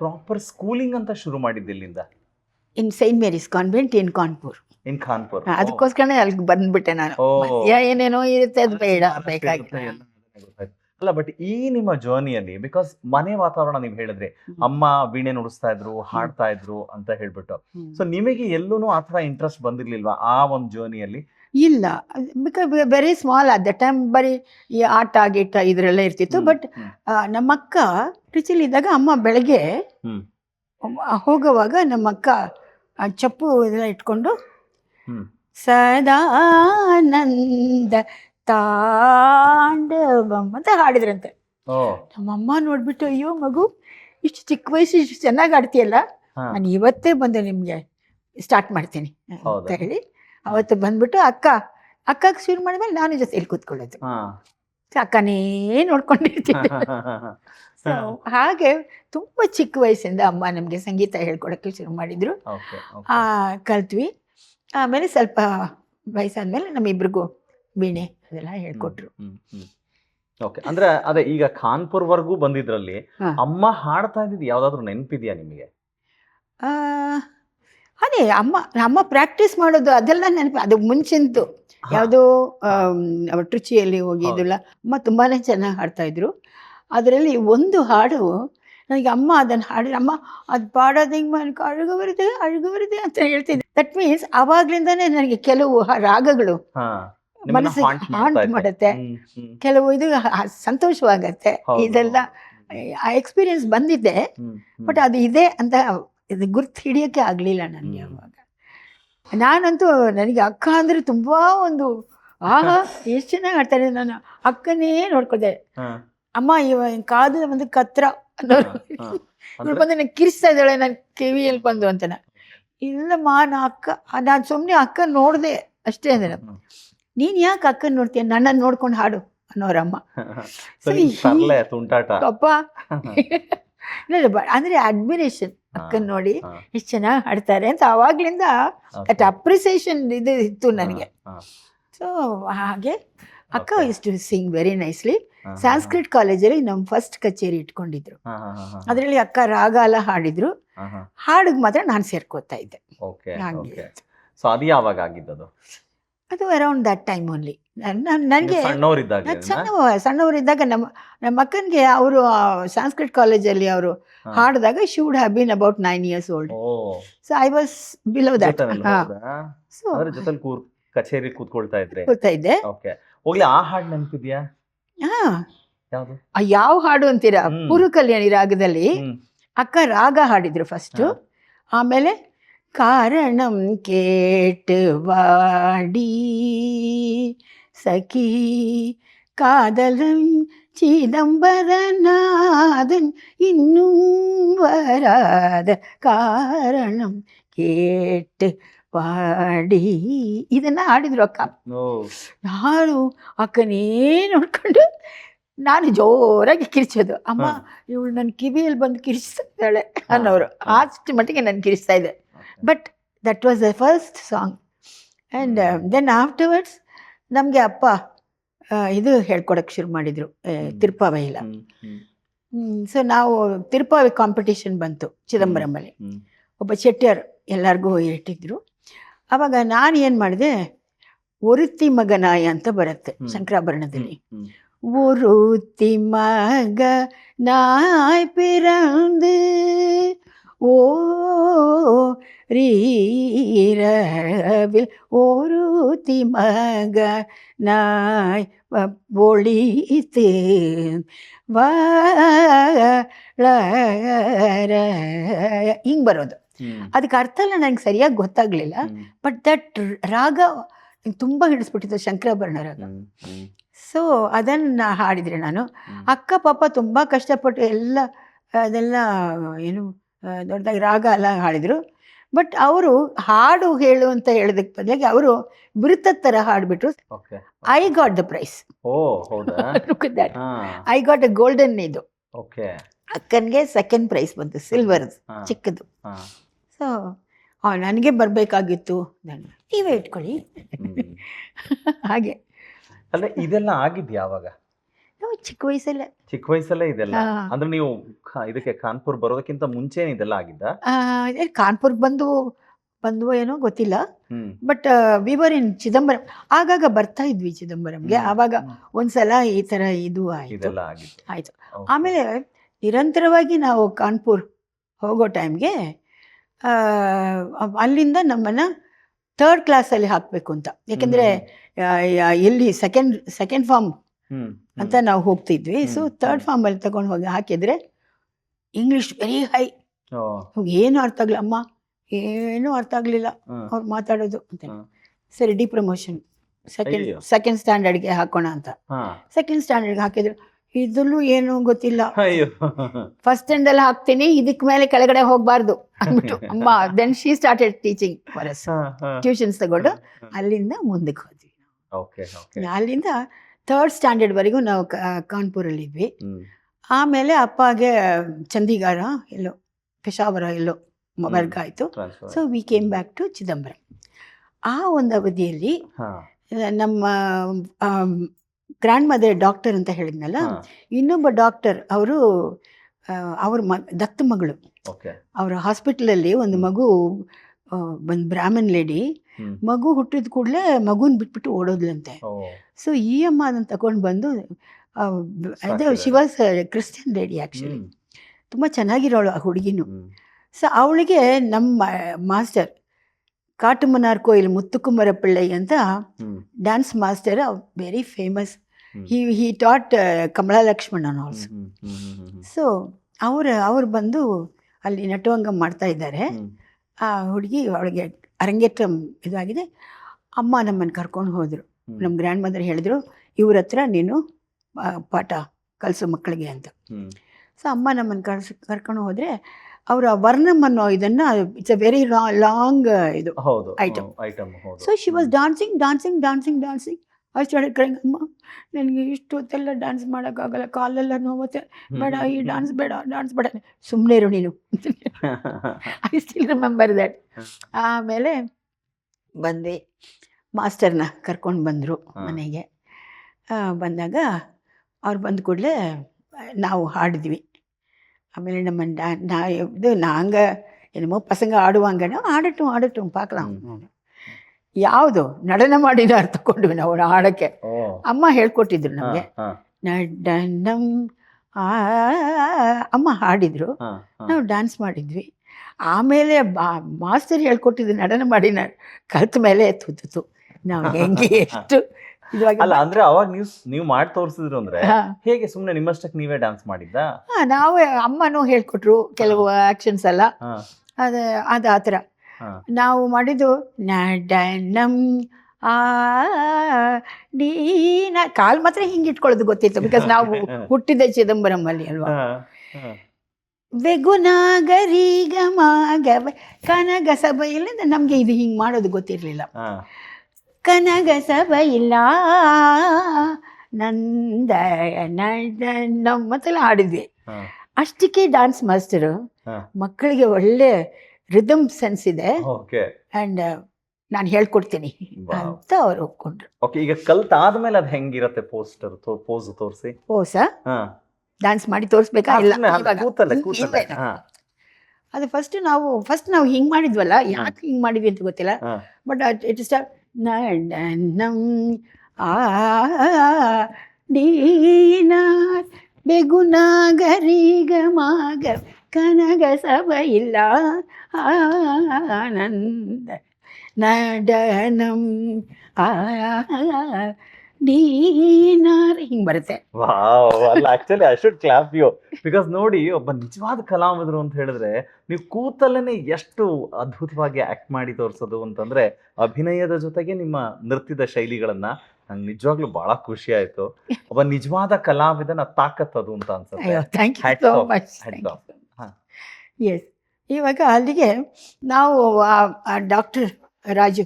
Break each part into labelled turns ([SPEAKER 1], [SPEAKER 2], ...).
[SPEAKER 1] Proper schooling ಅಂತ ಶುರು ಮಾಡಿದ್ದು ಇಲ್ಲಿಂದ.
[SPEAKER 2] In Saint Mary's convent in Kanpur
[SPEAKER 1] in Kanpur
[SPEAKER 2] ಅದಕ್ಕೋಸ್ಕರ ಅದಕ್ಕೋಸ್ಕರನೇ ಅಲ್ಲಿ ಬಂದ್ಬಿಟ್ಟೆ ನಾನು. ಯಾ- ಏನೇನೋ ಇರುತ್ತೆ ಅದು ಬೇಡ ಬೇಕಾಗಿಲ್ಲ.
[SPEAKER 1] ಅಲ್ಲ ಬಟ್ ಈ ನಿಮ್ಮ ಜರ್ನಿಯಲ್ಲಿ ಬಿಕಾಸ್ ಮನೆ ವಾತಾವರಣ ನೀವು ಹೇಳಿದ್ರೆ ಅಮ್ಮ ವೀಣೆ ನುಡಿಸ್ತಾ ಇದ್ರು ಹಾಡ್ತಾ ಇದ್ರು ಅಂತ ಹೇಳ್ಬಿಟ್ಟು. ಸೊ ನಿಮಗೆ ಎಲ್ಲೂ ಆ ಥರ ಇಂಟ್ರೆಸ್ಟ್ ಬಂದಿರ್ಲಿಲ್ವಾ ಆ ಒಂದು ಜರ್ನಿಯಲ್ಲಿ
[SPEAKER 2] ಇಲ್ಲ. Because very small at the time ಬರೀ ಈ ಆಟ ಗೀಟ ಇದ್ರೆಲ್ಲ ಇರ್ತಿತ್ತು ಬಟ್ ನಮ್ಮ ಅಕ್ಕ ಇದ್ದಾಗ ಅಮ್ಮ ಬೆಳಗ್ಗೆ ಹೋಗುವಾಗ ನಮ್ಮ ಅಕ್ಕ ಚಪ್ಪು ಇದೆಲ್ಲ ಇಟ್ಕೊಂಡು. ಸದಾನಂದ ತಾಂಡವಂ ಅಂತ ಹಾಡಿದ್ರಂತೆ.
[SPEAKER 1] ನಮ್ಮ
[SPEAKER 2] ನಮ್ಮಮ್ಮ ನೋಡ್ಬಿಟ್ಟು ಅಯ್ಯೋ ಮಗು ಇಷ್ಟು ಚಿಕ್ಕ ವಯಸ್ಸು ಇಷ್ಟು ಚೆನ್ನಾಗಿ ಆಡ್ತೀಯಲ್ಲ. ನಾನು ಇವತ್ತೇ ಬಂದು ನಿಮಗೆ ಸ್ಟಾರ್ಟ್ ಮಾಡ್ತೀನಿ. ಅಂತ ಹೇಳಿ ಅವತ್ತು ಬಂದ್ಬಿಟ್ಟು ಅಕ್ಕ ಅಕ್ಕಗೆ ಶುರು ಮಾಡಿದ್ಮೇಲೆ ನಾನು ಜೊತೆಲಿ ಕೂತ್ಕೊಳ್ಳೋದು. ಅಕ್ಕನೇ ನೋಡ್ಕೊಂಡಿರ್ತೀನಿ. ಸೊ ಹಾಗೆ ತುಂಬಾ ಚಿಕ್ಕ ವಯಸ್ಸಿಂದ ಅಮ್ಮ ನಮಗೆ ಸಂಗೀತ ಹೇಳ್ಕೊಡಕ್ಕೆ ಶುರು ಮಾಡಿದ್ರು. ಆ, ಕಲ್ತ್ವಿ. ಆಮೇಲೆ ಸ್ವಲ್ಪ ವಯಸ್ಸಾದ್ಮೇಲೆ ನಮ್ಮಿಬ್ರಿಗೂ ವೀಣೆ ಅದೆಲ್ಲ ಹೇಳ್ಕೊಟ್ರು.
[SPEAKER 1] ಓಕೆ ಅಂದ್ರೆ ಅದೇ ಈಗ ಖಾನ್ಪುರ್ ವರ್ಗೂ ಬಂದಿದ್ರಲ್ಲಿ ಅಮ್ಮ ಹಾಡ್ತಾ ಇದ್ದಿದ್ದು ಯಾವ್ದಾದ್ರು ನೆನಪಿದ್ಯಾ ನಿಮಗೆ?
[SPEAKER 2] ಆ, ಅದೇ ಅಮ್ಮ ಅಮ್ಮ ಪ್ರಾಕ್ಟೀಸ್ ಮಾಡೋದು ಅದೆಲ್ಲ ನೆನಪು ಅದು ಮುಂಚಿಂದು ಯಾವುದೋ ಟ್ರುಚಿಯಲ್ಲಿ ಹೋಗಿ
[SPEAKER 1] ಹೌದು.
[SPEAKER 2] ಇದೆಲ್ಲ ಅಮ್ಮ ತುಂಬಾನೇ ಚೆನ್ನಾಗಿ ಹಾಡ್ತಾ ಇದ್ರು. ಅದರಲ್ಲಿ ಒಂದು ಹಾಡು ನನಗೆ ಅಮ್ಮ ಅದನ್ನು ಹಾಡಿ ಅಮ್ಮ ಅದು ಪಾಡೋದು ಹಿಂಗೆ ಮಾಡಿ ಅಳುಗು ಬರುತ್ತೆ ಅಳುಗು ಬರುತ್ತೆ ಅಂತ ಹೇಳ್ತಿದ್ದೆ. ದಟ್ ಮೀನ್ಸ್ ಆವಾಗ್ಲಿಂದಾನೇ ನನಗೆ ಕೆಲವು ರಾಗಗಳು
[SPEAKER 1] ಮನಸ್ಸು ಹಾಂಟ್
[SPEAKER 2] ಮನಸ್ಸಿಗೆ
[SPEAKER 1] ಮಾಡ್ತಾ
[SPEAKER 2] ಮಾಡುತ್ತೆ. ಕೆಲವು ಇದು ಸಂತೋಷವಾಗತ್ತೆ. ಇದೆಲ್ಲ ಆ ಎಕ್ಸ್ಪೀರಿಯನ್ಸ್ ಬಂದಿದ್ದೆ. ಬಟ್ ಅದು ಇದೆ ಅಂತ ಇದು ಗುರ್ತು ಹಿಡಿಯೋಕ್ಕೆ ಆಗಲಿಲ್ಲ ನನಗೆ. ಅವಾಗ. ನಾನಂತೂ ನನಗೆ ಅಕ್ಕ ಅಂದರೆ ತುಂಬ ಒಂದು ಆಹಾ ಎಷ್ಟು ಚೆನ್ನಾಗಿ ಆಡ್ತಾರೆ ನಾನು ಅಕ್ಕನೇ ನೋಡ್ಕೊದೆ
[SPEAKER 1] ಹಾ,
[SPEAKER 2] ಅಮ್ಮ ಇವ ಕಾದು ಒಂದು ಕತ್ರ ಅನ್ನೋರು
[SPEAKER 1] ಹಾ, ಹಾ.
[SPEAKER 2] ಇವ್ಳು
[SPEAKER 1] ಅಂದ್ರೆ-
[SPEAKER 2] ಬಂದು ನನಗೆ ಕಿರಿಸ್ತಾ ಇದ್ದಾಳೆ ನನ್ನ ಕಿವಿಯಲ್ಲಿ ಬಂದು ಅಂತ ಇಲ್ಲಮ್ಮ ನಾ ಅಕ್ಕ ನಾನು ಸುಮ್ಮನೆ ಅಕ್ಕ ನೋಡಿದೆ ಅಷ್ಟೇ ಅಂದ್ರೆ
[SPEAKER 1] ಹ್ಮ್.
[SPEAKER 2] ನೀನು ಯಾಕೆ ಅಕ್ಕನ ನೋಡ್ತೀಯ ನನ್ನನ್ನು ನೋಡ್ಕೊಂಡು ಹಾಡು ಅನ್ನೋರಮ್ಮ
[SPEAKER 1] So,
[SPEAKER 2] So,
[SPEAKER 1] ಈ
[SPEAKER 2] ಈ-
[SPEAKER 1] ತರ್ಲೆ ತುಂಟಾಟ
[SPEAKER 2] ಅಪ್ಪ ಇಲ್ಲ, ಬ- ಅಂದ್ರೆ ಅಡ್ಮಿರೇಷನ್ ಅಕ್ಕನ್ ನೋಡಿ
[SPEAKER 1] ಹಾ,
[SPEAKER 2] ಎಷ್ಟು ಚೆನ್ನಾಗಿ ಹಾಡ್ತಾರೆ ಅಂತ ಅವಾಗ್ಲಿಂದ
[SPEAKER 1] okay.
[SPEAKER 2] ದಟ್ ಅಪ್ರಿಸಿಯೇಷನ್ ಇದು ಇತ್ತು ನನಗೆ
[SPEAKER 1] ಹಾ,
[SPEAKER 2] ಸೊ ಹಾಗೆ ಅಕ್ಕ. Is to sing
[SPEAKER 1] very nicely
[SPEAKER 2] Sanskrit ಕಾಲೇಜಲ್ಲಿ ನಮ್ಮ ಫಸ್ಟ್ ಕಚೇರಿ ಇಟ್ಕೊಂಡಿದ್ರು. ಅದರಲ್ಲಿ ಅಕ್ಕ ರಾಗ ಎಲ್ಲ ಹಾಡಿದ್ರು. ಹಾಡಿಗೆ ಮಾತ್ರ ನಾನು ಸೇರ್ಕೋತಾ ಇದ್ದೆ.
[SPEAKER 1] ಅದು ಯಾವಾಗ ಆಗಿದ್ದದು?
[SPEAKER 2] ಅದು ಅರೌಂಡ್ ದಟ್ ಟೈಮ್ ಓನ್ಲಿ ನನಗೆ
[SPEAKER 1] ಸಣ್ಣವ
[SPEAKER 2] ಸಣ್ಣ ಸಣ್ಣವರಿದ್ದಾಗ ನಮ್ಮ ನಮ್ಮ ಅಕ್ಕನಿಗೆ ಅವರು ಸಂಸ್ಕೃತ್ ಕಾಲೇಜಲ್ಲಿ ಅವರು ಹಾಡಿದಾಗ she would have
[SPEAKER 1] been
[SPEAKER 2] about nine years old so
[SPEAKER 1] I
[SPEAKER 2] was
[SPEAKER 1] below
[SPEAKER 2] that?
[SPEAKER 1] So ಜೊತೆಲಿ ಕಚೇರಿ ಕೂತ್ಕೊಳ್ತಾ
[SPEAKER 2] ಇದ್ದೆ.
[SPEAKER 1] ಓಕೆ ಹೋಗ್ಲಿ ಆ ಹಾಡು ನೆನ್ಪಿದ್ಯಾ
[SPEAKER 2] ಹಾ
[SPEAKER 1] ಯಾವ್ದು
[SPEAKER 2] ಆ ಯಾವ ಹಾಡು ಅಂತೀರಾ
[SPEAKER 1] ಹ್ಮ್.
[SPEAKER 2] ಪುರು ಕಲ್ಯಾಣಿ ರಾಗದಲ್ಲಿ
[SPEAKER 1] ಹ್ಮ್.
[SPEAKER 2] ಅಕ್ಕ ರಾಗ ಹಾಡಿದ್ರು ಫಸ್ಟ್
[SPEAKER 1] ಹಾ.
[SPEAKER 2] ಆಮೇಲೆ ಕಾರಣಂ ಕೇಟವಾಡಿ ಸಖಿ ಕಾದಲಂ ಚಿದಂಬರನಾದನ್ ಇನ್ನೂ ವರಾದ ಕಾರಣಂ ಕೇಟ್ ವಾಡಿ ಇದನ್ನ ಹಾಡಿದ್ರು ಅಕ್ಕ. ನಾನು ಅಕ್ಕನೇ ನೋಡ್ಕೊಂಡು ನಾನು ಜೋರಾಗಿ ಕಿರಿಚೋದು. ಅಮ್ಮ. ಇವಳು ನನ್ನ ಕಿವಿಯಲ್ಲಿ ಬಂದು ಕಿರಿಸ್ತಾ ಇದ್ದಾಳೆ ಅನ್ನೋರು. ಅಷ್ಟು ಮಟ್ಟಿಗೆ ನಾನು ಕಿರಿಸ್ತಾ ಇದ್ದೆ but that was the first song and then afterwards ನಮಗೆ ಅಪ್ಪ ಇದು ಹೇಳ್ಕೊಡಕ್ಕೆ ಶುರು ಮಾಡಿದರು. ತಿರುಪಾವೈಲ ಸೊ ನಾವು ತಿರುಪಾವಿ ಕಾಂಪಿಟೇಷನ್ ಬಂತು ಚಿದಂಬರಮಲ್ಲಿ ಒಬ್ಬ ಶೆಟ್ಟಿಯರ್ ಎಲ್ಲರಿಗೂ ಇಟ್ಟಿದ್ರು ಅವಾಗ ನಾನು ಏನು ಮಾಡಿದೆ ಒರುತಿ ಮಗನಾಯ ಅಂತ ಬರುತ್ತೆ
[SPEAKER 1] ಹ್ಮ್.
[SPEAKER 2] ಶಂಕರಾಭರಣದಲ್ಲಿ
[SPEAKER 1] ಹ್ಮ್.
[SPEAKER 2] ஒருத்தி மக நாய் பிறந்து ஓ ரீரவில் ஒருத்தி மக நாய் வ- ஒளித்து ವರ ಹಿಂಗೆ ಬರೋದು
[SPEAKER 1] ಹ್ಮ್.
[SPEAKER 2] ಅದಕ್ಕೆ ಅರ್ಥ ಎಲ್ಲ ನನಗೆ ಸರಿಯಾಗಿ ಗೊತ್ತಾಗ್ಲಿಲ್ಲ. ಬಟ್ ದಟ್ ರಾಗ ತುಂಬ ತುಂಬಾ ಶಂಕರಾಭರಣ ರಾಗ. ಸೊ ಅದನ್ನು ಹಾಡಿದರೆ ನಾನು. ಅಕ್ಕ ಪಾಪ ತುಂಬ ಕಷ್ಟಪಟ್ಟು ಎಲ್ಲ ಅದೆಲ್ಲ ಏನು ದೊಡ್ಡದಾಗಿ ರಾಗ ಎಲ್ಲ ಹಾಡಿದರು. ಬಟ್ ಅವರು ಹಾಡು ಹೇಳು ಅಂತ ಹೇಳೋದಕ್ಕೆ ಬದಲಾಗಿ ಅವರು ಬಿರುತದ ಥರ ಹಾಡಿಬಿಟ್ರು.
[SPEAKER 1] I got
[SPEAKER 2] the
[SPEAKER 1] prize
[SPEAKER 2] I got a golden ಇದು. ಅಕ್ಕನಿಗೆ ಸೆಕೆಂಡ್ ಪ್ರೈಸ್ ಬಂತು ಸಿಲ್ವರ್ ಚಿಕ್ಕದು.
[SPEAKER 1] ಹಾ
[SPEAKER 2] ಸೊ ನನಗೆ ಬರಬೇಕಾಗಿತ್ತು. ನಾನು ನೀವೇ ಇಟ್ಕೊಳ್ಳಿ. ಹಾಗೆ.
[SPEAKER 1] ಅಲ್ಲ ಇದೆಲ್ಲ ಆಗಿದ್ಯಾ ಯಾವಾಗ
[SPEAKER 2] ಚಿಕ್ಕ ವಯಸ್ಸಲ್ಲೇ.
[SPEAKER 1] ಚಿಕ್ಕ ವಯಸ್ಸಲ್ಲೇ ಇದೆಲ್ಲ. ಅಂದ್ರೆ ನೀವು ಇದಕ್ಕೆ ಕಾನ್ಪುರ್ ಬರೋದಕ್ಕಿಂತ ಮುಂಚೆ ಇದೆಲ್ಲ ಆಗಿದ್ದ?
[SPEAKER 2] ಕಾನ್ಪುರ್ಗೆ ಬಂದು ಬಂದು ಏನೋ ಗೊತ್ತಿಲ್ಲ.
[SPEAKER 1] ಹ್ಮ್.
[SPEAKER 2] But we were in Chidambaram. ಆಗಾಗ ಬರ್ತಾ ಇದ್ವಿ ಚಿದಂಬರಂಗೆ.
[SPEAKER 1] ಹ್ಮ್.
[SPEAKER 2] ಆವಾಗ ಒಂದ್ಸಲ ಈ ತರ ಇದು ಆಯ್ತು.
[SPEAKER 1] ಇದೆಲ್ಲ ಆಗಿತ್ತು.
[SPEAKER 2] ಆಯ್ತು.
[SPEAKER 1] Okay.
[SPEAKER 2] ಆಮೇಲೆ ನಿರಂತರವಾಗಿ ನಾವು ಕಾನ್ಪುರ್ ಹೋಗೋ ಟೈಮ್ಗೆ ಅಲ್ಲಿಂದ ನಮ್ಮನ್ನ ಥರ್ಡ್ ಕ್ಲಾಸಲ್ಲಿ ಹಾಕಬೇಕು ಅಂತ. ಯಾಕೆಂದರೆ ಎಲ್ಲಿ ಸೆಕೆಂಡ್ ಸೆಕೆಂಡ್ ಫಾರ್ಮ್. ಅಂತ ನಾವು ಹೋಗ್ತಿದ್ವಿ. ಸೊ ಥರ್ಡ್
[SPEAKER 1] ಅಲ್ಲಿ
[SPEAKER 2] ಫಾರ್ಮಲ್ಲಿ ತಗೊಂಡು ಹೋಗಿ ಹಾಕಿದ್ರೆ ಇಂಗ್ಲೀಷ್ ವೆರಿ ಹೈ ಏನು ಅರ್ಥ ಆಗಲಿಲ್ಲ ಅಮ್ಮ ಏನೂ ಅರ್ಥ ಆಗಲಿಲ್ಲ. ಅವ್ರು ಮಾತಾಡೋದು ಅಂತ ಸರಿ ಡಿ ಪ್ರಮೋಷನ್ ಸೆಕೆಂಡ್. ಸೆಕೆಂಡ್ ಸ್ಟ್ಯಾಂಡರ್ಡ್ಗೆ ಹಾಕೋಣ ಅಂತ. ಸೆಕೆಂಡ್ ಸ್ಟ್ಯಾಂಡರ್ಡ್ಗೆ ಹಾಕಿದ್ರು ಇದ್ರಲ್ಲೂ ಏನು ಗೊತ್ತಿಲ್ಲ.
[SPEAKER 1] ಅಯ್ಯೋ.
[SPEAKER 2] ಫಸ್ಟ್ ಸ್ಟ್ಯಾಂಡಲ್ಲಿ ಹಾಕ್ತೀನಿ ಇದಕ್ ಮೇಲೆ ಕೆಳಗಡೆ ಹೋಗ್ಬಾರ್ದು ಅಂದ್ಬಿಟ್ಟು. ಅಮ್ಮ then she
[SPEAKER 1] started teaching.
[SPEAKER 2] Tuitions ತಗೊಂಡು ಅಲ್ಲಿಂದ ಮುಂದಕ್ಕೆ ಹೋದ್ವಿ ಅಲ್ಲಿಂದ ಥರ್ಡ್ ಸ್ಟ್ಯಾಂಡರ್ಡ್ವರೆಗೂ ನಾವು ಕಾನ್ಪುರ್ ಅಲ್ಲಿ
[SPEAKER 1] ಇದ್ವಿ.
[SPEAKER 2] ಆಮೇಲೆ ಅಪ್ಪಗೆ ಚಂಡೀಗಢ ಎಲ್ಲೋ ಪೆಶಾವರ ಎಲ್ಲೋ. ವರ್ಗ ಆಯಿತು. So we came back to Chidambaram ಆ ಒಂದು ಅವಧಿಯಲ್ಲಿ ನಮ್ಮ ಗ್ರ್ಯಾಂಡ್ ಮದರ್ ಡಾಕ್ಟರ್ ಅಂತ ಹೇಳಿದ್ನಲ್ಲ? ಇನ್ನೊಬ್ಬ ಡಾಕ್ಟರ್ ಅವರು ಅವ್ರ ಮ ದತ್ತ ಮಗಳು. ಅವರ ಹಾಸ್ಪಿಟಲಲ್ಲಿ ಒಂದು ಮಗು ಒಂದು ಬ್ರಾಹ್ಮಣ್ ಲೇಡಿ. ಮಗು ಹುಟ್ಟಿದ ಕೂಡಲೇ ಮಗುನ ಬಿಟ್ಬಿಟ್ಟು ಓಡೋದ್ಲಂತೆ. ಸೊ ಈ ಅಮ್ಮ ಅದನ್ನು ತಗೊಂಡು ಬಂದು ಅದೇ. ಶಿವಾಸ್ ಕ್ರಿಶ್ಚಿಯನ್ ಲೇಡಿ ಆ್ಯಕ್ಚುಲಿ ತುಂಬ ಚೆನ್ನಾಗಿರೋಳು ಆ ಹುಡುಗಿನೂ. ಸೊ ಅವಳಿಗೆ ನಮ್ಮ ಮಾಸ್ಟರ್ ಕಾಟುಮನಾರ್ ಕೋಯಿಲ್ ಮುತ್ತುಕುಮಾರ ಪಿಳ್ಳೈ ಅಂತ dance master very famous. He
[SPEAKER 1] he taught Kamala Lakshmanan also
[SPEAKER 2] so ಅವರು ಅವ್ರು ಬಂದು ಅಲ್ಲಿ ನಟುವಂಗ ಮಾಡ್ತಾ ಇದ್ದಾರೆ. ಆ ಹುಡುಗಿ ಅವಳಿಗೆ ಅರಂಗೇಟ್ರ ಇದಾಗಿದೆ. ಅಮ್ಮ ನಮ್ಮನ್ನು ಕರ್ಕೊಂಡು ಹೋದರು. ನಮ್ಮ ಗ್ರ್ಯಾಂಡ್ ಮದರ್ ಹೇಳಿದ್ರು ಇವ್ರ ಹತ್ರ ನೀನು ಪಾಠ ಕಲಿಸೋ ಮಕ್ಕಳಿಗೆ ಅಂತ. ಸೊ ಅಮ್ಮ ನಮ್ಮನ್ನು ಕರ್ಸ್ ಕರ್ಕೊಂಡು ಹೋದರೆ ಅವರ ವರ್ಣಮ್ ಅನ್ನೋ ಇದನ್ನು ಇಟ್ಸ್ ಅ ವೆರಿ ಲಾಂಗ್ ಇದು. Item so she was dancing dancing dancing dancing I started crying ಅಮ್ಮ ನನಗೆ ಇಷ್ಟೊತ್ತೆಲ್ಲ ಡ್ಯಾನ್ಸ್ ಮಾಡೋಕ್ಕಾಗಲ್ಲ ಕಾಲೆಲ್ಲ ನೋವುತ್ತೆ.
[SPEAKER 1] ಹ್ಮ್.
[SPEAKER 2] ಬೇಡ ಈ ಡಾನ್ಸ್ ಬೇಡ ಡಾನ್ಸ್ ಬೇಡ. ಸುಮ್ಮನೆ ಇರು ನೀನು. I still remember that
[SPEAKER 1] hmm.
[SPEAKER 2] ಆಮೇಲೆ ಬಂದ್ವಿ ಮಾಸ್ಟರ್ನ ಕರ್ಕೊಂಡು ಬಂದರು
[SPEAKER 1] ಹಾ.
[SPEAKER 2] ಮನೆಗೆ. ಆ, ಬಂದಾಗ ಅವ್ರು ಬಂದ ಕೂಡಲೇ ನಾವು ಹಾಡಿದ್ವಿ. ಆಮೇಲೆ ನಮ್ಮ ಡಾ ನಾ ಇದು ನಾಂಗ ಏನಮೋ ಪಸಂಗ ಆಡುವಾಂಗನೋ ಆಡಟು ಆಡಟು ಪಾಕಲಾಂ. ಯಾವುದು? ನಡನ ಮಾಡಿದ ಅರ್ಥ ಕೊಂಡ್ವಿ ನಾವು ಹಾಡಕ್ಕೆ ಅಮ್ಮ ಹೇಳ್ಕೊಟ್ಟಿದ್ರು ನಮಗೆ. ನಡನ ಅಮ್ಮ ಹಾಡಿದ್ರು. ನಾವು ಡ್ಯಾನ್ಸ್ ಮಾಡಿದ್ವಿ. ಆಮೇಲೆ ಬಾ ಮಾಸ್ತರ್ ಹೇಳ್ಕೊಟ್ಟಿದ್ದು ನಡನ ಮಾಡಿ ಕಲ್ತ ಮೇಲೆ ತುತ್ತು ನಾವು ಹೆಂಗೆ ಎಷ್ಟು
[SPEAKER 1] ಅಲ್ಲ ಅಂದ್ರೆ ಅವಾಗ ನೀವು ನೀವು ಮಾಡಿ ತೋರಿಸಿದ್ರು ಅಂದ್ರೆ ಹೇಗೆ ಸುಮ್ಮನೆ ನಿಮ್ಮಷ್ಟಕ್ಕೆ ನೀವೇ ಡ್ಯಾನ್ಸ್ ಮಾಡಿದ್ದ?
[SPEAKER 2] ನಾವೇ ಅಮ್ಮನೂ ಹೇಳ್ಕೊಟ್ರು ಕೆಲವು ಆಕ್ಷನ್ಸ್ ಎಲ್ಲ. ಅದೇ ಅದು ಆ ಥರ ನಾವು ಮಾಡಿದ್ದು ನಡನಂ ಆ ನೀನ ಕಾಲ್ ಮಾತ್ರ ಹಿಂಗೆ ಇಟ್ಕೊಳ್ಳೋದು ಗೊತ್ತಿತ್ತು ಬಿಕಾಸ್ ನಾವು ಹುಟ್ಟಿದ ಚಿದಂಬರಂ ಅಲ್ಲಿ ಅಲ್ವಾ. ವೆಗುನಾಗರೀಗ ಮಾಗವ ಕನಗ ಸಭ ಇಲ್ಲ ನಮಗೆ ಇದು ಹಿಂಗೆ ಮಾಡೋದು ಗೊತ್ತಿರಲಿಲ್ಲ. ಕನಗ ಸಭ ಇಲ್ಲ. ನಂದ ನಮ್ಮ ಮತ್ತೆ ಹಾಡಿದ್ವಿ ಅಷ್ಟಕ್ಕೆ ಡಾನ್ಸ್ ಮಾಸ್ಟರು ಮಕ್ಕಳಿಗೆ ಒಳ್ಳೆ ರಿದಮ್ ಸೆನ್ಸ್ ಇದೆ.
[SPEAKER 1] ಓಕೆ
[SPEAKER 2] ಆ್ಯಂಡ್ ನಾನು ಹೇಳ್ಕೊಡ್ತೀನಿ. ಅಂತ ಅವ್ರು ಒಪ್ಕೊಂಡ್ರು.
[SPEAKER 1] ಓಕೆ ಈಗ ಕಲ್ತಾದ್ಮೇಲೆ ಅದು ಹೆಂಗಿರತ್ತೆ ಪೋಸ್ಟರ್ ಪೋಸ್ ತೋರಿಸಿ?
[SPEAKER 2] ಪೋಸ
[SPEAKER 1] ಹಾ.
[SPEAKER 2] ಡ್ಯಾನ್ಸ್ ಮಾಡಿ ತೋರಿಸ್ಬೇಕಾ? ಇಲ್ಲ ಅದು ಫಸ್ಟ್ ನಾವು ಫಸ್ಟ್ ನಾವು ಹಿಂಗ್ ಮಾಡಿದ್ವಲ್ಲ ಯಾಕೆ ಹಿಂಗೆ ಮಾಡಿದ್ವಿ ಅಂತ ಗೊತ್ತಿಲ್ಲ. ಬಟ್ ಇಟ್ ಇಸ್ ನಮ್ ಆ ನೀನ ಬೆಗುನಾಗರಿಗ ಮಾಗ ಕನಗ ಸಭ ಇಲ್ಲ ಆನಂದ ನಡನಂ ಹಿಂಗೆ ಬರುತ್ತೆ.
[SPEAKER 1] Actually I should clap you because ನೋಡಿ ಒಬ್ಬ ನಿಜವಾದ ಕಲಾವಿದರು ಅಂತ ಹೇಳಿದ್ರೆ ನೀವು ಕೂತಲ್ಲೇನೆ ಎಷ್ಟು ಅದ್ಭುತವಾಗಿ ಆಕ್ಟ್ ಮಾಡಿ ತೋರಿಸೋದು ಅಂತಂದ್ರೆ ಅಭಿನಯದ ಜೊತೆಗೆ ನಿಮ್ಮ ನೃತ್ಯದ ಶೈಲಿಗಳನ್ನ ನಂಗೆ ನಿಜವಾಗ್ಲೂ ಬಹಳ ಖುಷಿ ಆಯ್ತು. ಒಬ್ಬ ನಿಜವಾದ ಕಲಾವಿದನ ತಾಕತ್ ಅದು ಅಂತ ಅನ್ಸುತ್ತೆ.
[SPEAKER 2] ಎಸ್ ಇವಾಗ ಅಲ್ಲಿಗೆ ನಾವು ಡಾಕ್ಟರ್ ರಾಜು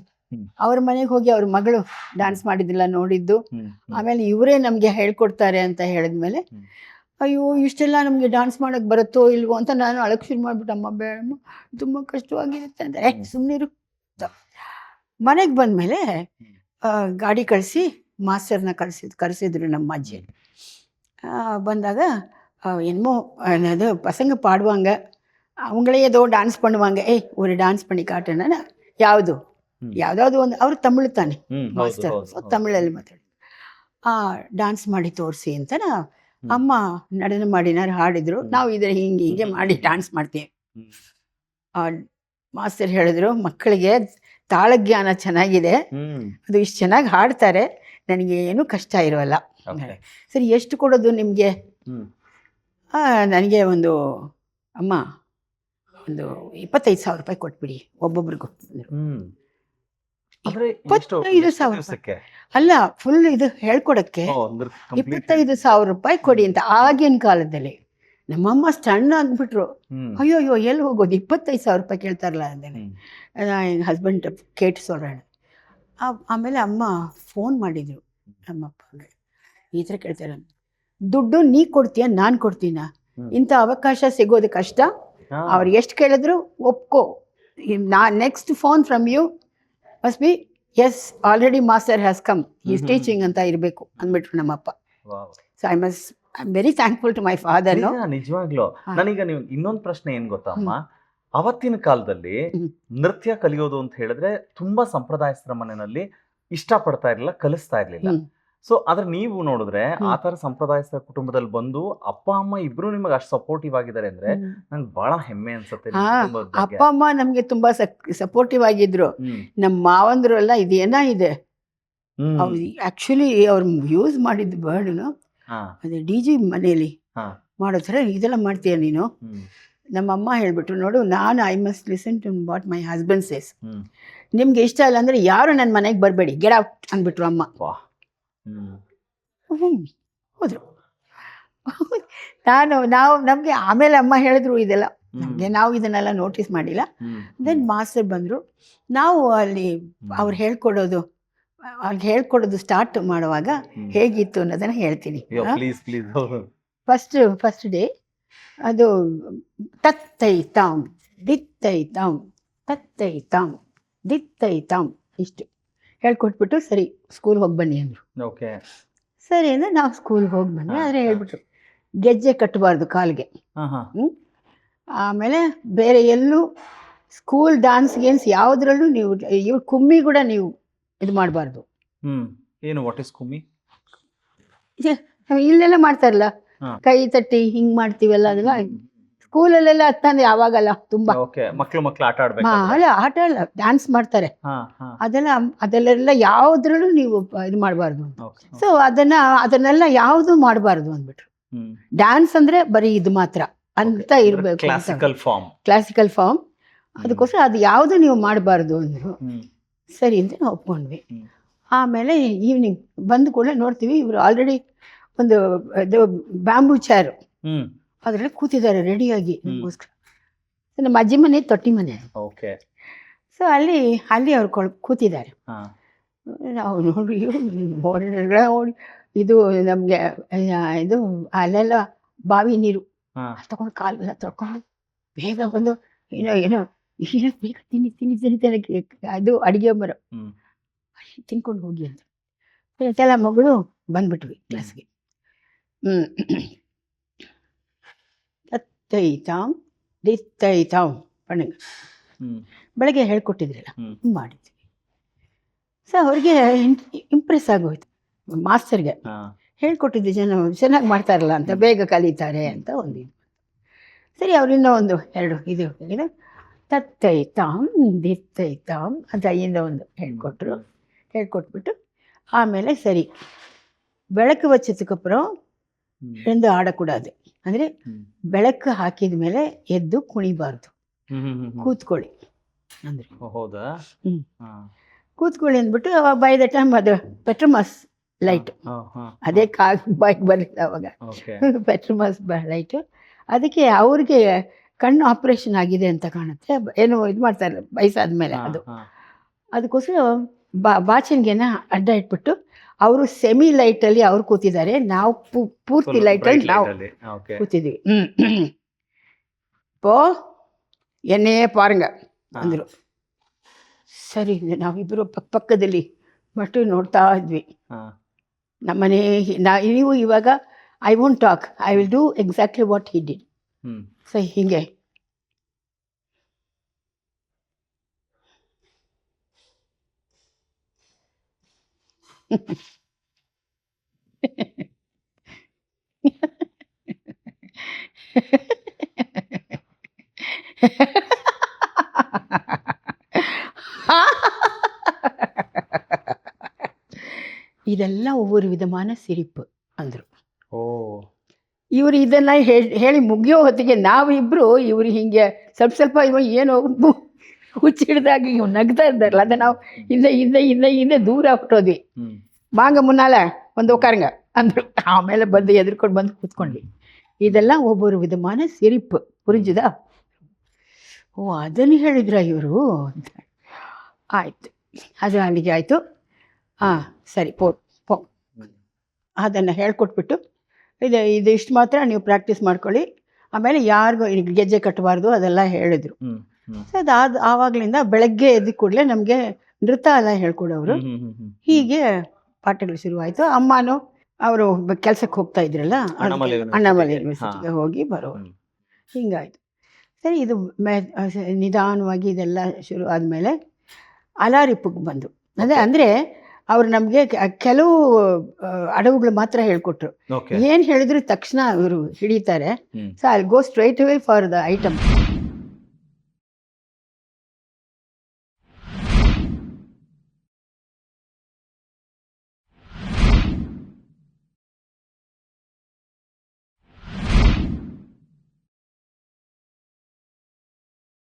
[SPEAKER 2] ಅವ್ರ ಮನೆಗೆ ಹೋಗಿ ಅವ್ರ ಮಗಳು ಡ್ಯಾನ್ಸ್ ಮಾಡಿದ್ದಿಲ್ಲ ನೋಡಿದ್ದು. ಆಮೇಲೆ ಇವರೇ ನಮಗೆ ಹೇಳ್ಕೊಡ್ತಾರೆ ಅಂತ ಹೇಳಿದ್ಮೇಲೆ ಅಯ್ಯೋ ಇಷ್ಟೆಲ್ಲ ನಮಗೆ ಡಾನ್ಸ್ ಮಾಡೋಕ್ಕೆ ಬರುತ್ತೋ ಇಲ್ವೋ ಅಂತ ನಾನು ಅಳಕ್ಕೆ ಶುರು ಮಾಡಿಬಿಟ್ಟಮ್ಮ ಬೇಡಮ್ಮ ತುಂಬ ಕಷ್ಟವಾಗಿರುತ್ತೆ. ಅಂತ
[SPEAKER 1] ಏ
[SPEAKER 2] ಸುಮ್ಮನಿರು ಮನೆಗೆ ಬಂದಮೇಲೆ ಗಾಡಿ ಕಳಿಸಿ ಮಾಸ್ಟರ್ನ ಕರೆಸಿದ್ ಕರೆಸಿದ್ರು ನಮ್ಮ ಅಜ್ಜಿ. ಬಂದಾಗ ಏನೋ ಅದು ಪಸಂಗ ಪಾಡುವಂಗ. அவங்களே ஏதோ டான்ஸ் பண்ணுவாங்க ಏಯ್ ஒரு டான்ஸ் பண்ணி ಕಾಟೋಣ ಯಾವುದು
[SPEAKER 1] ಹ್ಮ್.
[SPEAKER 2] ಯಾವುದಾದ್ರು ಒಂದು ಅವರು ತಮಿಳು ತಾನೆ
[SPEAKER 1] ಹ್ಮ್ ಹೌದು
[SPEAKER 2] ಮಾಸ್ಟರ್
[SPEAKER 1] ಹೌದು
[SPEAKER 2] ಸೊ
[SPEAKER 1] ಹೌದು.
[SPEAKER 2] ತಮಿಳಲ್ಲಿ ಮಾತಾಡಿ ಆ ಡ್ಯಾನ್ಸ್ ಮಾಡಿ ತೋರಿಸಿ ಅಂತ ಅಮ್ಮ ನಡೆನ ಮಾಡಿನಾರು ಹಾಡಿದ್ರು
[SPEAKER 1] ಹ್ಮ್.
[SPEAKER 2] ನಾವು ಇದ್ರ ಹಿಂಗೆ ಹೀಗೆ
[SPEAKER 1] ಹ್ಮ್.
[SPEAKER 2] ಮಾಡಿ ಡ್ಯಾನ್ಸ್ ಮಾಡ್ತೀವಿ
[SPEAKER 1] ಹ್ಮ್.
[SPEAKER 2] ಆ ಮಾಸ್ತರ್ ಹೇಳಿದ್ರು ಮಕ್ಕಳಿಗೆ ತಾಳಜ್ಞಾನ ಚೆನ್ನಾಗಿದೆ
[SPEAKER 1] ಹ್ಮ್
[SPEAKER 2] ಅದು ಇಷ್ಟು ಚೆನ್ನಾಗಿ ಹಾಡ್ತಾರೆ ನನಗೆ ಏನೂ ಕಷ್ಟ ಇರೋಲ್ಲ
[SPEAKER 1] Okay.
[SPEAKER 2] ಸರಿ ಎಷ್ಟು ಕೊಡೋದು ನಿಮಗೆ
[SPEAKER 1] ಹ್ಮ್
[SPEAKER 2] ನನಗೆ ಒಂದು ಅಮ್ಮ ಒಂದು ಇಪ್ಪತ್ತೈದು ಸಾವಿರ ರೂಪಾಯಿ ಕೊಟ್ಬಿಡಿ ಒಬ್ಬೊಬ್ರಿಗೂ ಇಪ್ಪತ್ತೈದು ಸಾವಿರ ಅಲ್ಲ ಫುಲ್ ಇದು ಹೇಳ್ಕೊಡಕ್ಕೆ ಇಪ್ಪತ್ತೈದು ಸಾವಿರ ರೂಪಾಯಿ ಕೊಡಿ ಅಂತ ಆಗಿನ ಕಾಲದಲ್ಲಿ. ನಮ್ಮಮ್ಮ ಸಣ್ಣ
[SPEAKER 1] ಆಗ್ಬಿಟ್ರು
[SPEAKER 2] ಅಯ್ಯೋ ಅಯ್ಯೋ ಎಲ್ಲಿ ಹೋಗೋದು? ಇಪ್ಪತ್ತೈದು ಸಾವಿರ ರೂಪಾಯಿ ಕೇಳ್ತಾರಲ್ಲ ಅಂದೇನೆ. ಹಸ್ಬೆಂಡ್ ಕೇಟಿಸೋಣ ಆಮೇಲೆ ಅಮ್ಮ ಫೋನ್ ಮಾಡಿದ್ರು. ನಮ್ಮಪ್ಪ ಈ ಥರ ಕೇಳ್ತಾರೆ. ದುಡ್ಡು ನೀ ಕೊಡ್ತೀಯ ನಾನು ಕೊಡ್ತೀನ? ಇಂಥ ಅವಕಾಶ ಸಿಗೋದು ಕಷ್ಟ. ಅವ್ರು ಎಷ್ಟು ಕೇಳಿದ್ರು ಒಪ್ಕೋ. ನಾ next phone from you must be as already master has come
[SPEAKER 1] is.
[SPEAKER 2] Teaching ಅಂತ ಇರಬೇಕು ಅಂದ್ಬಿಟ್ರು ನಮ್ಮಪ್ಪ. So I must I very thankful to my
[SPEAKER 1] father ನಿಜವಾಗ್ಲು. ನನೀಗ ನೀವು ಇನ್ನೊಂದು ಪ್ರಶ್ನೆ ಏನ್ ಗೊತ್ತಾ ಅಮ್ಮ? ಅವತ್ತಿನ ಕಾಲದಲ್ಲಿ ನೃತ್ಯ ಕಲಿಯೋದು ಅಂತ ಹೇಳಿದ್ರೆ ತುಂಬಾ ಸಂಪ್ರದಾಯಸ್ಥರ ಮನೆಯಲ್ಲಿ ಇಷ್ಟಪಡ್ತಾ ಇರ್ಲಿಲ್ಲ ಕಲಿಸ್ತಾ ಇರ್ಲಿಲ್ಲ. ಸೊ ಆದ್ರೆ ನೀವು ನೋಡಿದ್ರೆ. ಆ ತರ ಸಂಪ್ರದಾಯದ ಕುಟುಂಬದಲ್ಲಿ ಬಂದು ಅಪ್ಪ ಅಮ್ಮ ಇಬ್ರು ನಿಮಗೆ ಅಷ್ಟು ಸಪೋರ್ಟಿವ್ ಆಗಿದ್ದಾರೆ ಅಂದ್ರೆ ನಂಗೆ ಬಹಳ ಹೆಮ್ಮೆ ಅನ್ಸುತ್ತೆ ಕುಟುಂಬದ ಬಗ್ಗೆ.
[SPEAKER 2] ಅಪ್ಪ ಅಮ್ಮ ನಮ್ಗೆ ತುಂಬಾ ಸಪೋರ್ಟಿವ್ ಆಗಿದ್ರು
[SPEAKER 1] ಹ್ಮ್.
[SPEAKER 2] ನಮ್ಮ ಮಾವಂದ್ರು ಎಲ್ಲ ಇದೇನ ಇದೆ
[SPEAKER 1] ಹ್ಮ್.
[SPEAKER 2] ಅವ್ರು ಯೂಸ್ ಮಾಡಿದ್ದು ಬರ್ಡ್ನು
[SPEAKER 1] ಹಾ.
[SPEAKER 2] ಅದೇ ಡಿ ಜಿ ಮನೆಯಲ್ಲಿ
[SPEAKER 1] ಹಾ.
[SPEAKER 2] ಇದೆಲ್ಲ ಮಾಡ್ತೀಯ ನೀನು
[SPEAKER 1] ಹ್ಮ್.
[SPEAKER 2] ನಮ್ಮ ಅಮ್ಮ ಹೇಳ್ಬಿಟ್ರು ನೋಡು ನಾನು I must listen to what my husband says
[SPEAKER 1] hmm.
[SPEAKER 2] ನಿಮ್ಗೆ ಇಷ್ಟ ಇಲ್ಲ ಅಂದ್ರೆ ಯಾರು ನನ್ನ ಮನೆಗೆ ಬರಬೇಡಿ ಗೆಟ್ ಔಟ್ ಅಂದ್ಬಿಟ್ರು ಅಮ್ಮ. ಹೋದ್ರು ನಾನು ನಾವು ನಮಗೆ ಆಮೇಲೆ ಅಮ್ಮ ಹೇಳಿದ್ರು ಇದೆಲ್ಲ. ನಮಗೆ ನಾವು ಇದನ್ನೆಲ್ಲ ನೋಟಿಸ್ ಮಾಡಿಲ್ಲ. ದೆನ್ ಮಾಸ್ಟರ್ ಬಂದರು. ನಾವು ಅಲ್ಲಿ. ಅವ್ರು ಹೇಳ್ಕೊಡೋದು ಅವ್ರಿಗೆ ಹೇಳ್ಕೊಡೋದು ಸ್ಟಾರ್ಟ್ ಮಾಡುವಾಗ ಹೇಗಿತ್ತು ಅನ್ನೋದನ್ನ ಹೇಳ್ತೀನಿ. ಫಸ್ಟ್ ಫಸ್ಟ್ ಡೇ ಅದು ತತ್ತೈ ತಾಮ್ ದಿತ್ತೈ ತಾಮ್ ತತ್ತೈ ತಾಮ್ ದಿತ್ತೈ ತಾಮ್ ಇಷ್ಟು. ಹೇಳ್ಕೊಟ್ಬಿಟ್ಟು ಸರಿ. ಸ್ಕೂಲ್ ಹೋಗಿ ಬನ್ನಿ ಅಂದರು.
[SPEAKER 1] ಓಕೆ.
[SPEAKER 2] ಸರಿ ಅಂದರೆ ನಾವು ಸ್ಕೂಲ್ಗೆ ಹೋಗಿ ಬನ್ನಿ. ಆದರೆ ಹೇಳ್ಬಿಟ್ರು ಗೆಜ್ಜೆ ಕಟ್ಟಬಾರ್ದು ಕಾಲಿಗೆ. ಆಮೇಲೆ ಬೇರೆ ಎಲ್ಲೂ ಸ್ಕೂಲ್ ಡಾನ್ಸ್ ಗೇಮ್ಸ್ ಯಾವುದ್ರಲ್ಲೂ ನೀವು ಇವ್ರ ಕುಮ್ಮಿ ಕೂಡ ನೀವು ಇದು ಮಾಡಬಾರ್ದು.
[SPEAKER 1] ಏನು ವಾಟ್ ಇಸ್ ಕುಮ್ಮಿ?
[SPEAKER 2] ಇಲ್ಲೆಲ್ಲ ಮಾಡ್ತಾರಲ್ಲ? ಕೈ ತಟ್ಟಿ ಹಿಂಗ್ ಮಾಡ್ತೀವಲ್ಲ ಅದೆಲ್ಲ? ಸ್ಕೂಲಲ್ಲೆಲ್ಲ ಹತ್ತಂದ್ರೆ ಯಾವಾಗಲ್ಲ ತುಂಬಾ.
[SPEAKER 1] ಓಕೆ ಮಕ್ಕಳು ಮಕ್ಕಳು ಆಟ ಆಡ್ಬೇಕು
[SPEAKER 2] ಅಲ್ಲ ಆಟ ಅಲ್ಲ ಡ್ಯಾನ್ಸ್ ಮಾಡ್ತಾರೆ. ಅದೆಲ್ಲ ಅದೆಲ್ಲ ಯಾವುದ್ರಲ್ಲೂ ನೀವು ಇದು ಮಾಡಬಾರ್ದು ಅಂತ. ಸೊ ಅದನ್ನ ಅದನ್ನೆಲ್ಲ ಯಾವುದು ಮಾಡಬಾರ್ದು ಅಂದ್ಬಿಟ್ರು. ಡ್ಯಾನ್ಸ್ ಅಂದ್ರೆ ಬರೀ ಇದು ಮಾತ್ರ ಅಂತ ಇರಬೇಕು
[SPEAKER 1] ಕ್ಲಾಸಿಕಲ್ ಫಾರ್ಮ್
[SPEAKER 2] ಕ್ಲಾಸಿಕಲ್ ಫಾರ್ಮ್ ಅದಕ್ಕೋಸ್ಕರ ಅದು ಯಾವುದು ನೀವು ಮಾಡಬಾರ್ದು ಅಂದ್ರು. ಸರಿ ಅಂತ ನಾವು ಒಪ್ಕೊಂಡ್ವಿ. ಆಮೇಲೆ ಈವ್ನಿಂಗ್ ಬಂದ ಕೂಡಲೇ ನೋಡ್ತೀವಿ ಇವರು ಆಲ್ರೆಡಿ ಒಂದು ಇದು ಬ್ಯಾಂಬೂ ಚೇರು ಅದರಲ್ಲಿ ಕೂತಿದ್ದಾರೆ ರೆಡಿಯಾಗಿ
[SPEAKER 1] ಹ್ಮ್.
[SPEAKER 2] ನಮಗೋಸ್ಕರ. ನಮ್ಮ ಅಜ್ಜಿ ಮನೆ ತೊಟ್ಟಿ ಮನೆ
[SPEAKER 1] ಓಕೆ
[SPEAKER 2] ಸೊ ಅಲ್ಲಿ ಅಲ್ಲಿ ಅವ್ರು ಕೊಳ್ ಕೂತಿದ್ದಾರೆ. ನಾವು ನೋಡಿ ಓಡಿ ಇದು ನಮಗೆ ಇದು ಅಲ್ಲೆಲ್ಲ ಬಾವಿ ನೀರು. ತಗೊಂಡು ಕಾಲೆಲ್ಲ ತೊಳ್ಕೊಂಡು ಬೇಗ ಬಂದು ಏನೋ ಏನೋ ಏನೋ ಬೇಗ ತಿನ್ನಿ ತಿನ್ನಿ ತಿನ್ನಿ ಅದು ಅಡುಗೆ ಮರ.
[SPEAKER 1] ಹ್ಮ್.
[SPEAKER 2] ತಿನ್ಕೊಂಡು ಹೋಗಿ ಅಂತ. ಮಗಳು ಬಂದ್ಬಿಟ್ವಿ ಕ್ಲಾಸ್ಗೆ ಹ್ಞೂ ತೈತಾಂ ದಿ
[SPEAKER 1] ತೈತಾಂ
[SPEAKER 2] ಬೆಳಗ್ಗೆ ಹೇಳ್ಕೊಟ್ಟಿದ್ರಲ್ಲ ಮಾಡಿದ್ವಿ. ಸೊ ಅವ್ರಿಗೆ ಇಂಪ್ರೆಸ್ ಆಗೋಯ್ತು.
[SPEAKER 1] ಮಾಸ್ತರ್ಗೆ
[SPEAKER 2] ಹೇಳ್ಕೊಟ್ಟಿದ್ದೆ ಜನ ಚೆನ್ನಾಗಿ ಮಾಡ್ತಾರಲ್ಲ ಅಂತ ಬೇಗ ಕಲಿತಾರೆ ಅಂತ ಒಂದು ಸರಿ ಅವರಿಂದ ಒಂದು ಎರಡು ಇದು ತತ್ತೈತಾಂ ದಿತ್ತೈತಾಂ ಅಂತ ಅಯ್ಯಿಂದ ಒಂದು ಹೇಳ್ಕೊಟ್ರು. ಹೇಳ್ಕೊಟ್ಬಿಟ್ಟು ಆಮೇಲೆ ಸರಿ ಬೆಳಕು ವಚ್ಚದಕ್ಕப்புறம் ಹೆಣ್ದು ಆಡ ಕೂಡ
[SPEAKER 1] ಅದೇ
[SPEAKER 2] ಬೆಳಕು ಹಾಕಿದ ಮೇಲೆ ಎದ್ದು ಕುಣಿಬಾರ್ದು. ಕೂತ್ಕೊಳ್ಳಿ ಅಂದ್ರೆ.
[SPEAKER 1] ಹೌದಾ?
[SPEAKER 2] ಕೂತ್ಕೊಳ್ಳಿ ಅಂದ್ಬಿಟ್ಟು ಅವಾಗ ಬೈ ದ ಟೈಮ್ ಅದು ಪೆಟ್ರಮಸ್ ಲೈಟ್ ಅದೇ ಕಾ ಬೈಕ್ ಬರುತ್ತೆ ಅವಾಗ. ಪೆಟ್ರಮಸ್ ಲೈಟ್ ಅದಕ್ಕೆ ಅವ್ರಿಗೆ ಕಣ್ಣು ಆಪರೇಷನ್ ಆಗಿದೆ ಅಂತ ಕಾಣುತ್ತೆ. ಏನು ಇದು ಮಾಡ್ತಾರೆ ವಯಸ್ಸಾದ ಮೇಲೆ ಅದು. ಅದಕ್ಕೋಸ್ಕರ ಬಾ ಬಾಚಣಿಗೆನ ಅಡ್ಡ ಇಟ್ಬಿಟ್ಟು ಅವರು ಸೆಮಿ ಲೈಟಲ್ಲಿ ಅವ್ರು ಕೂತಿದ್ದಾರೆ. ನಾವು ಪೂರ್ತಿ ಲೈಟಲ್ಲಿ ನಾವು
[SPEAKER 1] ಕೂತಿದ್ದೀವಿ.
[SPEAKER 2] ಕೂತಿದ್ವಿ ಹ್ಮ್. ಪೋ ಎನ್ನೇ ಪಾರಂಗ ಅಂದರು. ಸರಿ ನಾವಿಬ್ಬರು ಪಕ್ಕ ಪಕ್ಕದಲ್ಲಿ ಮಟ್ಟು ನೋಡ್ತಾ ಇದ್ವಿ. ನಮ್ಮನೆ ನಾ ನೀವು ಇವಾಗ I won't talk I will do exactly what he did
[SPEAKER 1] ಸರಿ
[SPEAKER 2] ಸೊ ಹೀಗೆ. ಇದೆಲ್ಲ ಒಬ್ಬರು ವಿಧಮಾನ ಸಿರಿಪು ಅಂದರು
[SPEAKER 1] ಓ
[SPEAKER 2] ಇವರು ಇದನ್ನು ಹೇಳಿ ಮುಗಿಯೋ ಹೊತ್ತಿಗೆ ನಾವಿಬ್ಬರು ಇವರು ಹೀಗೆ ಸ್ವಲ್ಪ ಸ್ವಲ್ಪ ಇವ ಏನೋ ಹುಚ್ಚಿಡ್ದಾಗ ಇವ್ ನಗ್ತಾ ಇದ್ದಾರಲ್ಲ ಅದು ನಾವು ಹಿಂದೆ ಹಿಂದೆ ಹಿಂದೆ ಹಿಂದೆ ದೂರ ಹೊಟ್ಟೋದ್ವಿ ವಾಂಗ ಮುನ್ನಾಲೆ ಒಂದು ಉಕ್ಕಾರಂಗ ಅಂದ್ರು ಆಮೇಲೆ ಬಂದು ಎದುರ್ಕೊಂಡು ಬಂದು ಕೂತ್ಕೊಂಡ್ವಿ ಇದೆಲ್ಲ ಒಬ್ಬರು ವಿಧಮಾನ ಸಿರಿಪ್ ಪುರಿಂಜದ ಓ ಅದನ್ನು ಹೇಳಿದ್ರ ಇವರು ಅಂತ ಆಯಿತು ಅದು ಅಲ್ಲಿಗೆ ಆಯಿತು ಹಾಂ ಸರಿ ಪೋ ಪೋ ಅದನ್ನು ಹೇಳ್ಕೊಟ್ಬಿಟ್ಟು ಇದು ಇದು ಇಷ್ಟು ಮಾತ್ರ ನೀವು ಪ್ರಾಕ್ಟೀಸ್ ಮಾಡ್ಕೊಳ್ಳಿ. ಆಮೇಲೆ ಯಾರಿಗೂ ಗೆಜ್ಜೆ ಕಟ್ಟಬಾರ್ದು ಅದೆಲ್ಲ ಹೇಳಿದರು. ಸೊ ಅದು ಆವಾಗಲಿಂದ ಬೆಳಗ್ಗೆ ಎದ್ದ ಕೂಡಲೇ ನಮಗೆ ನೃತ್ಯ ಎಲ್ಲ ಹೇಳ್ಕೊಡೋರು ಹೀಗೆ ಪಾಠಗಳು ಶುರುವಾಯಿತು. ಅಮ್ಮನೂ ಅವರು ಕೆಲಸಕ್ಕೆ ಹೋಗ್ತಾ ಇದ್ರಲ್ಲ
[SPEAKER 1] ಅಣ್ಣಮಲೆ ಯೂನಿವರ್ಸಿಟಿಗೆ.
[SPEAKER 2] ಹೋಗಿ ಬರೋರು. ಹಿಂಗಾಯಿತು. ಸರಿ ಇದು ಮೆ ನಿಧಾನವಾಗಿ ಇದೆಲ್ಲ ಶುರು ಆದಮೇಲೆ ಅಲಾರಿಪ್ಪಿಗೆ ಬಂದು ಅದೇ ಅಂದರೆ ಅವ್ರು ನಮಗೆ ಕೆಲವು ಅಡವುಗಳು ಮಾತ್ರ ಹೇಳ್ಕೊಟ್ರು. ಏನು ಹೇಳಿದ್ರು ತಕ್ಷಣ ಇವರು ಹಿಡಿತಾರೆ. So I go straight away for the item